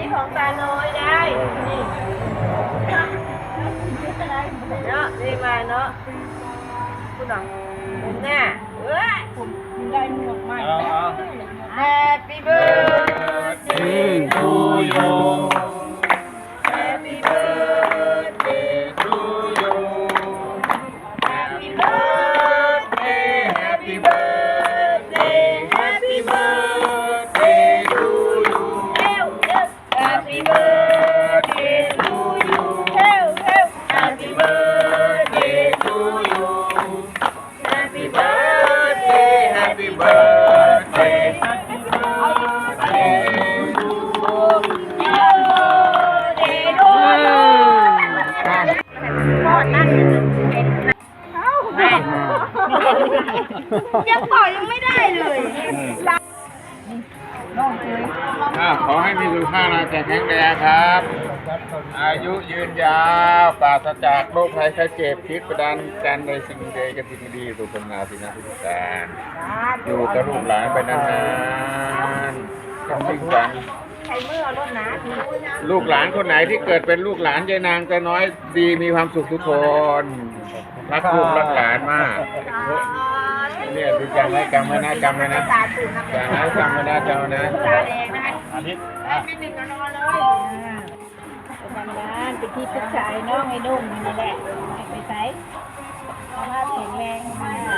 ีของตาโนยได้ นี่เนาะนี่มาเนาะคุณหนังผมหน้าเอ้ยผมได้หมวกใหม่ Happy birthday birthday Happy birthday Happy birthday to you ยังปล่อยยังไม่ได้เลยอ่าขอให้มีสุขภาพร่างกายแข็งแรงครับ อายุยืนยาวปราศจากโรคภัยไข้เจ็บคิดประดันกันในสิ่งใดก็สิ่งดีสุขภาพสินะทุกการอยู่กับลูกหลานไปนานๆกับสิ่งกันใช้มือเอารถนะลูกหลานคนไหนที่เกิดเป็นลูกหลานยายนางแต่น้อยดีมีความสุขทุกคนรักลูกรักหลานมากเนี่ยดูจำไว้จำไว้นะจำไว้นะตาตื่นนะจำไว้จำไว้นะจำไว้นะตาแดงนะคะอาทิตย์ไม่หนึ่งนอนเลยทำงานเป็น ที่ปรึกษาน้องไอ้นุ่มนี่แหละไปใช้สภาพแข็งแรงมาก